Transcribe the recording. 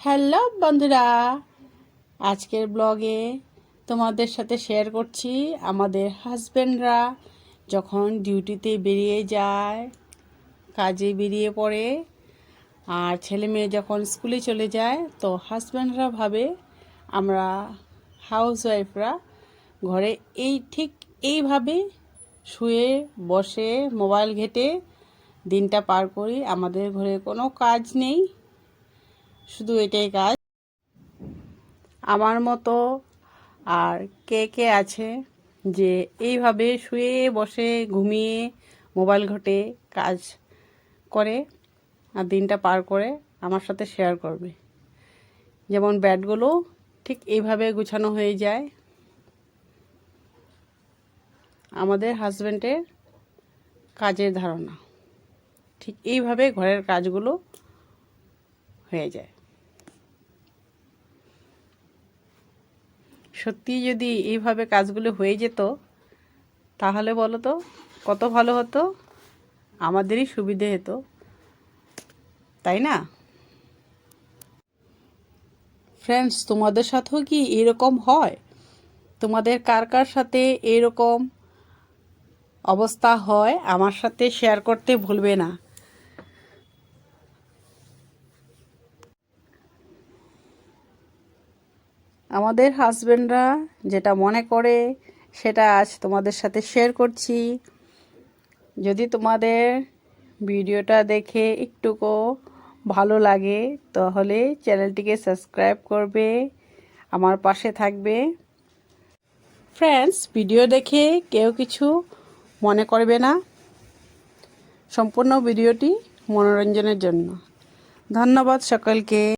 Hello বন্ধুরা, আজকের ব্লগে তোমাদের সাথে শেয়ার করছি আমাদের হাজব্যান্ডরা যখন ডিউটিতে বেরিয়ে যায়, কাজে বেরিয়ে পড়ে আর ছেলে মেয়ে যখন স্কুলে চলে যায়, তো হাজব্যান্ডরা ভাবে আমরা হাউস ওয়াইফরা ঘরে এই ঠিক এইভাবে শুয়ে বসে মোবাইল ঘেটে দিনটা পার করি। আমাদের ঘরে কোনো কাজ নেই। শুধু এটাই কাজ আমার মতো আর কে কে আছে যে এইভাবে শুয়ে বসে, ঘুমিয়ে মোবাইল ঘটে, কাজ করে আর দিনটা পার করে আমার সাথে শেয়ার করবে। যেমন ব্যাটগুলো ঠিক এইভাবে গুছানো হয়ে যায়। আমাদের হাজব্যান্ডের কাজের ধারণা ঠিক এইভাবে ঘরের কাজগুলো হয়ে যায়। সত্যি যদি এইভাবে কাজগুলো হয়ে যেত, তাহলে বলো তো, কত ভালো হতো? আমাদেরই সুবিধে হতো। তাই না? ফ্রেন্ডস তোমাদের সাথেও কি এরকম হয়? তোমাদের কার কার সাথে এরকম অবস্থা হয়? আমার সাথে শেয়ার করতে ভুলবে না। আমাদের হাজব্যান্ডরা যেটা মনে করে, সেটা আজ তোমাদের সাথে শেয়ার করছি। যদি তোমাদের ভিডিওটা দেখে একটুকু ভালো লাগে, তাহলে চ্যানেলটিকে সাবস্ক্রাইব করবে, আমার পাশে থাকবে। ফ্রেন্ডস ভিডিও দেখে কেউ কিছু মনে করবে না। সম্পূর্ণ ভিডিওটি মনোরঞ্জনের জন্য। ধন্যবাদ সকলকে।